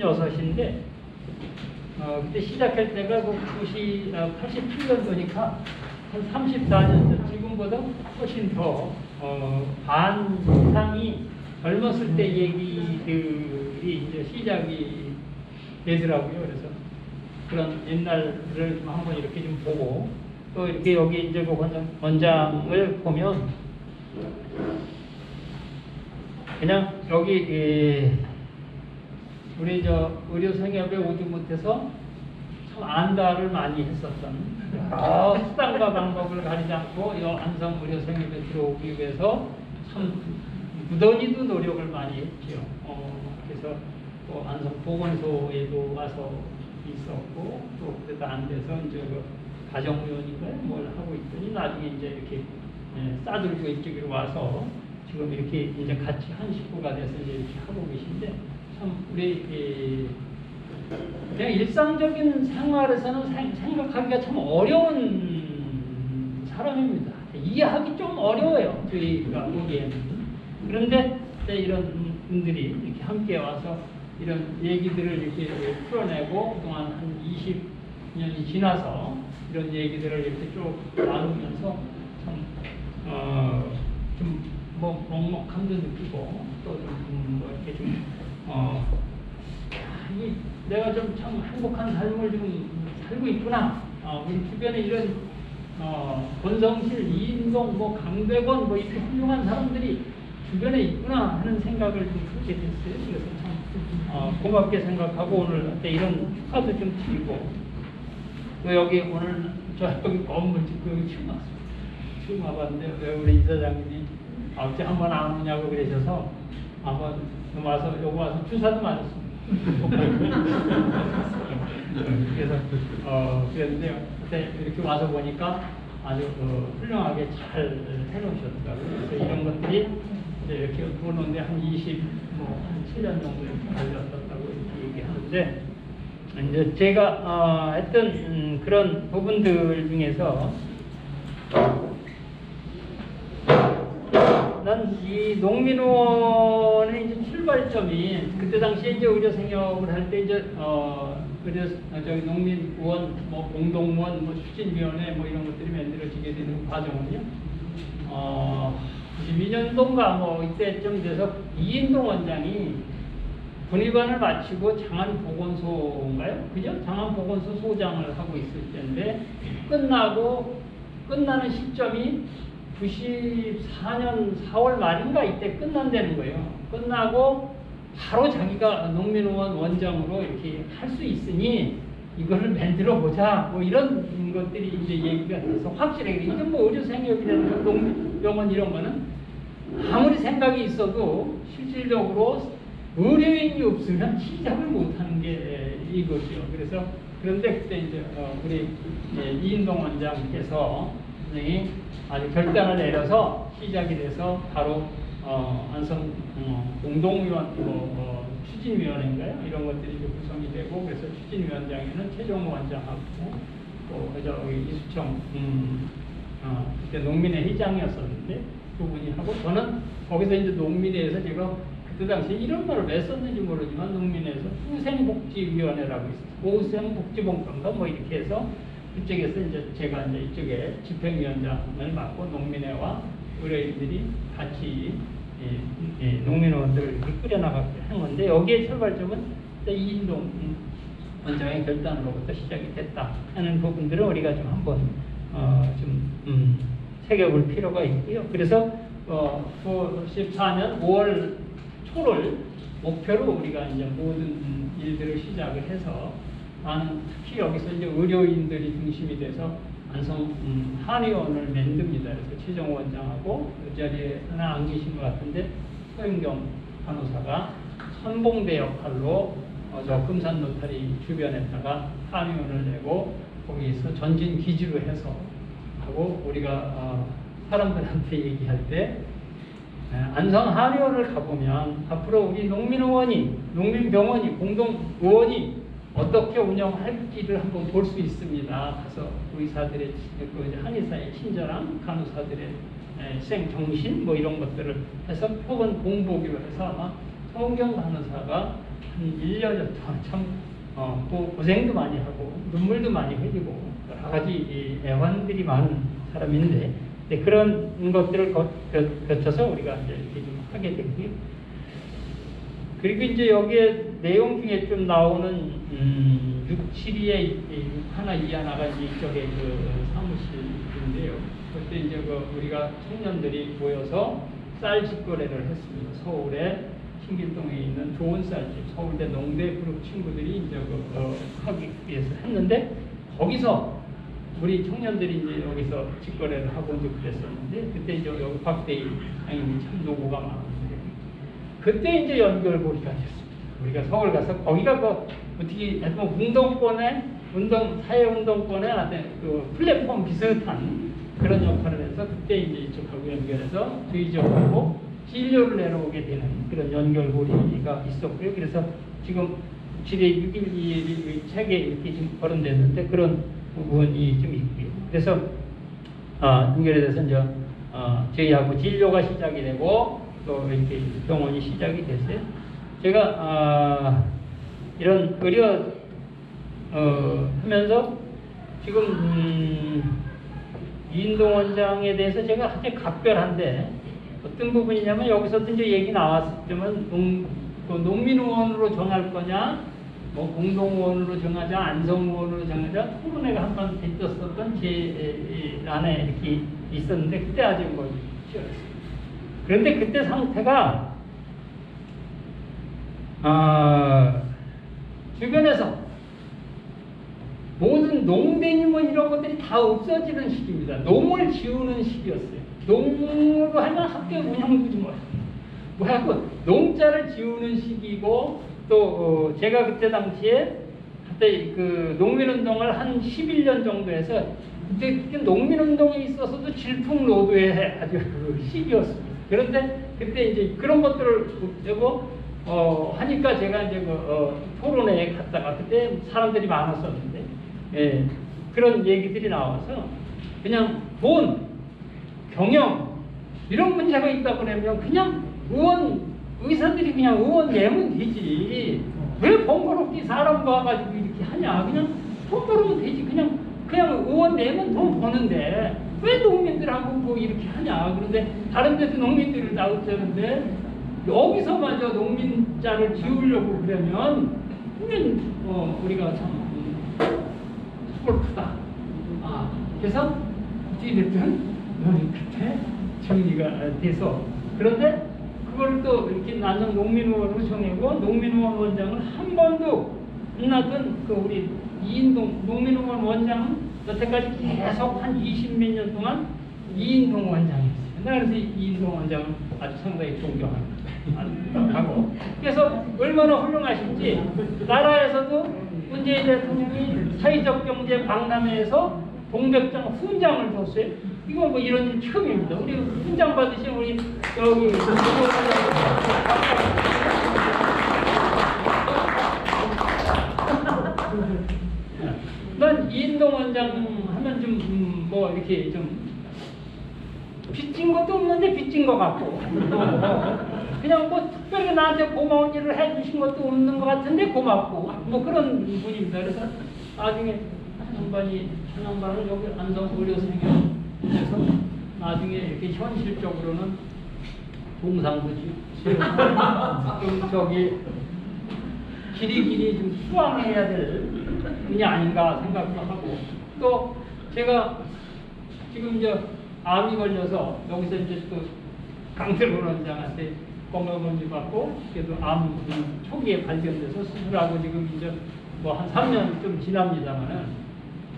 여섯인데 어, 그때 시작할 때가 그 90, 어, 87년도니까 한 34년 전 지금보다 훨씬 더 어, 반 이상이 젊었을 때 얘기들이 이제 시작이 되더라고요. 그래서 그런 옛날을 좀 한번 이렇게 좀 보고 또 이렇게 여기 이제 그 원장, 원장을 보면 그냥 여기 예, 우리 저 의료 생협에 오지 못해서 참 안다를 많이 했었던 어, 수단과 방법을 가리지 않고 이 안성 의료 생협에 들어오기 위해서 참 무던히도 노력을 많이 했죠. 어, 그래서 또 안성 보건소에도 와서 있었고 또 그래도 안 돼서 이제 그 가정의원인가요? 뭘 하고 있더니 나중에 이제 이렇게 예, 싸들고 이쪽으로 와서 지금 이렇게 이제 같이 한 식구가 돼서 이제 이렇게 하고 계신데 참 우리 이, 그냥 일상적인 생활에서는 생- 생각하기가 참 어려운 사람입니다. 이해하기 좀 어려워요. 저희가 보기에는. 그런데 이런 분들이 이렇게 함께 와서 이런 얘기들을 이렇게 풀어내고 그동안 한 20년이 지나서 이런 얘기들을 이렇게 쭉 나누면서 참, 어, 좀, 뭐, 먹먹함도 느끼고, 또 좀, 뭐, 이렇게 좀, 어, 아, 이 내가 좀 참 행복한 삶을 좀 살고 있구나. 어, 우리 주변에 이런 어, 권성실, 이인동, 뭐 강백원 뭐 이렇게 훌륭한 사람들이 주변에 있구나 하는 생각을 좀 하게 됐어요. 그래서 참 어, 고맙게 생각하고 오늘 때 이런 축하도 좀 드리고 또 여기 오늘 저 여기 건물 짓고 여기 처음 왔습니다. 처음 와봤는데 왜 우리 이사장님이 아, 어째 한번 안 오냐고 그러셔서 한번 좀 와서 여기 와서 주사도 맞았습니다. 그래서 어 그랬는데 그때 이렇게 와서 보니까 아주 어, 훌륭하게 잘 해놓으셨더라고요. 그래서 이런 것들이 이제 이렇게 보는데 한 20, 뭐 한 7년 정도 이렇게 걸렸었다고 이렇게 얘기하는데 이제 제가 어, 했던 음, 그런 부분들 중에서 난이 농민원의 이제 출발점이 그때 당시에 이제 의료 생협을 할 때 이제 어 의료 어, 저기 농민원 뭐 공동원 뭐 추진위원회 뭐 이런 것들이 만들어지게 되는 과정은요. 어 92년도인가 뭐 이때쯤 돼서 이인동 원장이 군의관을 마치고 장안보건소인가요? 그죠? 장안보건소 소장을 하고 있을 때인데 끝나고 끝나는 시점이 94년 4월 말인가 이때 끝난다는 거예요. 끝나고 바로 자기가 농민의원 원장으로 이렇게 할 수 있으니 이거를 만들어 보자. 뭐 이런 것들이 이제 얘기가 돼서 확실하게 이게 뭐 의료생협이라는 농병원 이런 거는 아무리 생각이 있어도 실질적으로 의료인이 없으면 시작을 못하는 게 이거죠. 그래서 그런데 그때 이제 어, 우리 이제 이인동 원장께서 선생이 아주 결단을 내려서 시작이 돼서 바로 어, 안성 어, 공동위원 뭐, 어, 추진위원회인가요? 이런 것들이 구성이 되고 그래서 추진위원장에는 최종호 원장하고 또 저기 이수청 음, 어, 그때 농민회 회장이었었는데 그분이 하고 저는 거기서 이제 농민회에서 제가 그때 당시에 이런 말을 왜 썼는지 모르지만 농민회에서 후생복지위원회라고 있었어요. 후생복지본건가 뭐 이렇게 해서 그쪽에서 이제 제가 이제 이쪽에 집행위원장을 맡고 농민회와 의뢰인들이 같이 예, 예, 농민원들을 꾸려나가게 한 건데 여기에 출발점은 이인동 음, 원장의 결단으로부터 시작이 됐다 하는 부분들을 우리가 좀 한번 어, 좀 음, 새겨볼 필요가 있고요. 그래서 어, 14년 5월 초를 목표로 우리가 이제 모든 일들을 시작을 해서 나는 특히 여기서 이제 의료인들이 중심이 돼서 안성 음, 한의원을 만듭니다. 그래서 최정 원장하고 그 자리에 하나 안 계신 것 같은데 서윤경 간호사가 선봉대 역할로 어, 저 금산 노타리 주변에다가 한의원을 내고 거기서 전진 기지로 해서 하고 우리가 어, 사람들한테 얘기할 때 에, 안성 한의원을 가보면 앞으로 우리 농민의원이 농민병원이 공동의원이 어떻게 운영할지를 한번 볼 수 있습니다. 가서 의사들의 그 한의사의 친절함, 간호사들의 에, 생 정신 뭐 이런 것들을 해서 표본 공보기로 해서 아마 성경 간호사가 한 1년 참 어, 고- 고생도 많이 하고 눈물도 많이 흘리고 여러 가지 이 애환들이 많은 사람인데 네, 그런 것들을 거, 거, 거쳐서 우리가 이제 하게 되고요. 그리고 이제 여기에 내용 중에 좀 나오는 음, 6, 7위에 하나 이 하나가 이쪽에 그 사무실인데요. 그때 이제 그 우리가 청년들이 모여서 쌀 직거래를 했습니다. 서울에 신길동에 있는 좋은 쌀집 서울대 농대 그룹 친구들이 이제 그 어, 하기 위해서 했는데 거기서 우리 청년들이 이제 여기서 직거래를 하고 이제 그랬었는데 그때 이제 여기 박대희 장님이 참 노고가 많았는데 그때 이제 연결고리가 됐습니다. 우리가 서울 가서 거기가 그 어떻게 해서 운동권에 운동 사회 운동권에 그 플랫폼 비슷한 그런 역할을 해서 그때 이제 이쪽하고 연결해서 저희 지역하고 진료를 내려오게 되는 그런 연결고리가 있었고요. 그래서 지금 7회 6일 책에 이렇게 지금 거론됐는데 그런 부분이 좀 있고요. 그래서 아, 연결에 대해서 이제 어, 저희하고 진료가 시작이 되고 또 이렇게 병원이 시작이 됐어요. 제가 아, 이런 의료 어, 하면서 지금 음, 이인동 원장에 대해서 제가 아주 각별한데 어떤 부분이냐면 여기서도 이제 얘기 나왔지만 농, 그 농민의원으로 정할 거냐 뭐 공동의원으로 정하자 안성의원으로 정하자 토론회가 한번 있었었던 제 안에 이렇게 있었는데 그때 아직 뭐. 그런데 그때 상태가 아, 주변에서 모든 농대니 뭐 이런 것들이 다 없어지는 시기입니다. 농을 지우는 시기였어요. 농으로 하면 학교 운영도 좀 뭐하고 농자를 지우는 시기고 또 어, 제가 그때 당시에 그때 그 농민운동을 한 11년 정도 해서 그때 농민운동에 있어서도 질풍노도의 아주 그 시기였습니다. 그런데 그때 이제 그런 것들을 되고 어, 하니까 제가 이제 그 어, 토론회에 갔다가 그때 사람들이 많았었는데 예, 그런 얘기들이 나와서 그냥 돈, 경영 이런 문제가 있다 그러면 그냥 의원 의사들이 그냥 의원 내면 되지. 왜 번거롭게 사람 봐가지고 이렇게 하냐. 그냥 돈 벌으면 되지. 그냥 그냥 의원 내면 돈 버는데 왜 농민들하고 뭐 이렇게 하냐 그런데 다른 데도 농민들을 나웃자는데 여기서마저 농민자를 지우려고 그러면 그러면 어, 우리가 참 음, 골프다. 아, 그래서 어찌됐든 너는 그때 정리가 돼서 그런데 그걸 또 이렇게 나는 농민의원으로 정하고 농민의원 원장은 한 번도 끝났던 그 우리 이인동 농민의원 원장은 여태까지 계속 한 20몇 년 동안 이인동 원장이었어요. 그래서 이인동 원장은 아주 상당히 존경합니다. 하고 그래서 얼마나 훌륭하신지 나라에서도 문재인 대통령이 사회적 경제 박람회에서 동백장 훈장을 줬어요. 이거 뭐 이런 일 처음입니다. 우리 훈장 받으신 우리 여기 난 이인동 원장 하면 좀 뭐 이렇게 좀 빚진 것도 없는데 빚진 것 같고. 그냥 뭐 특별히 나한테 고마운 일을 해주신 것도 없는 것 같은데 고맙고. 뭐 그런 분입니다. 그래서 나중에 한 양반이 한 양반은 여기 안성 의료생에서 나중에 이렇게 현실적으로는 동상부지. 좀 저기 길이 길이 좀 수왕해야 될 분이 아닌가 생각도 하고 또 제가 지금 이제 암이 걸려서 여기서 이제 또 강철원 원장한테 건강검진 받고 그래도 암 초기에 발견돼서 수술하고 지금 이제 뭐 한 3년 좀 지납니다만은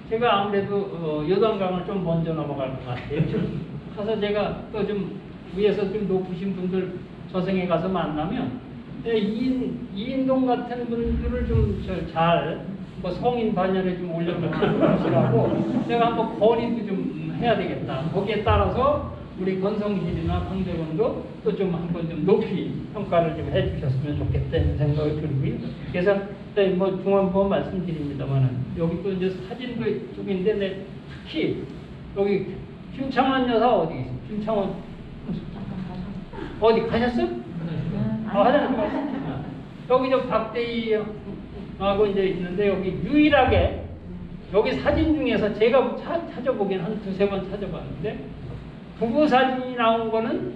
제가 아무래도 어, 요단강을 좀 먼저 넘어갈 것 같아요. 가서 제가 또 좀 위에서 좀 높으신 분들 저승에 가서 만나면 예, 이인, 이인동 같은 분들을 좀잘 뭐 성인 반열에 좀 올려놓으시라고 제가 한번 건의도 좀 해야 되겠다. 거기에 따라서 우리 권성실이나 강대건도 또 좀 한번 좀 높이 평가를 좀 해주셨으면 좋겠다는 생각이 들고요. 그래서 네, 뭐 중앙보험 말씀드립니다만은 여기 또 이제 사진도 쪽인데 네, 특히 여기 김창원 여사 어디? 김창원 어디 가셨어? 아, 화장실 갔어? 여기 저 박대희하고 이제 있는데 여기 유일하게 여기 사진 중에서 제가 차, 찾아보기엔 한 두세 번 찾아봤는데 부부 사진이 나온 거는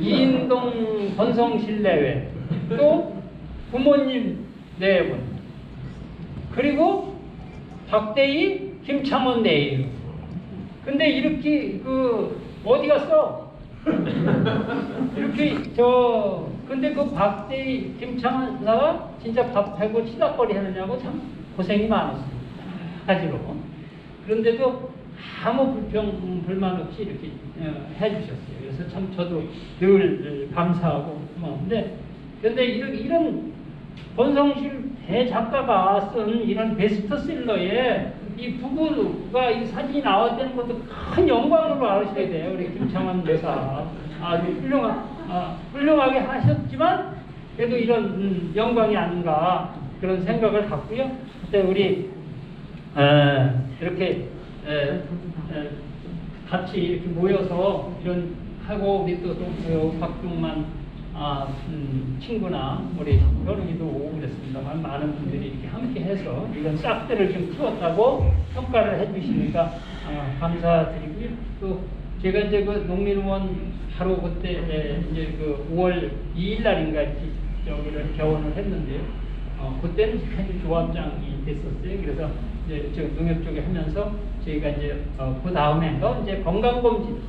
이인동 권성실 내외 또 부모님 네 분 그리고 박대희 김창원 내외. 근데 이렇게 그 어디 갔어? 이렇게 저 근데 그 박대희 김창원 사가 진짜 밥하고 치닥거리 하느냐고 참 고생이 많았어요. 가지로. 그런데도 아무 불평 불만 없이 이렇게 어, 해주셨어요. 그래서 참 저도 늘 감사하고 고마운데 근데 이런 이런 권성실 대작가가 쓴 이런 베스트셀러에 이 부부가 이 사진이 나왔다는 것도 큰 영광으로 아셔야 돼요. 우리 김창완 여사 아주 훌륭한 아, 훌륭하게 하셨지만 그래도 이런 음, 영광이 아닌가 그런 생각을 갖고요. 우리 에, 이렇게 에, 에, 같이 이렇게 모여서 이런 하고 우리 또, 또그 박종만 아, 음, 친구나 우리 현웅이도 오고 그랬습니다만 많은 분들이 이렇게 함께 해서 이런 싹들을 좀 키웠다고 평가를 해주시니까 아, 감사드리고요. 또 제가 이제 그 농민의원 바로 그때 에, 이제 그 5월 2일 날인가 저기를 개원을 했는데요. 어, 그때는 아주 조합장이 됐었어요. 그래서 이제 저 농협 쪽에 하면서 저희가 이제 어, 그 다음에도 이제 건강검진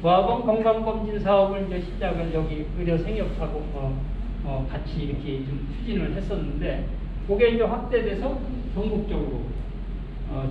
조합원 건강검진 사업을 이제 시작을 여기 의료 생협하고 어, 어, 같이 이렇게 좀 추진을 했었는데 그게 이제 확대돼서 전국적으로 어,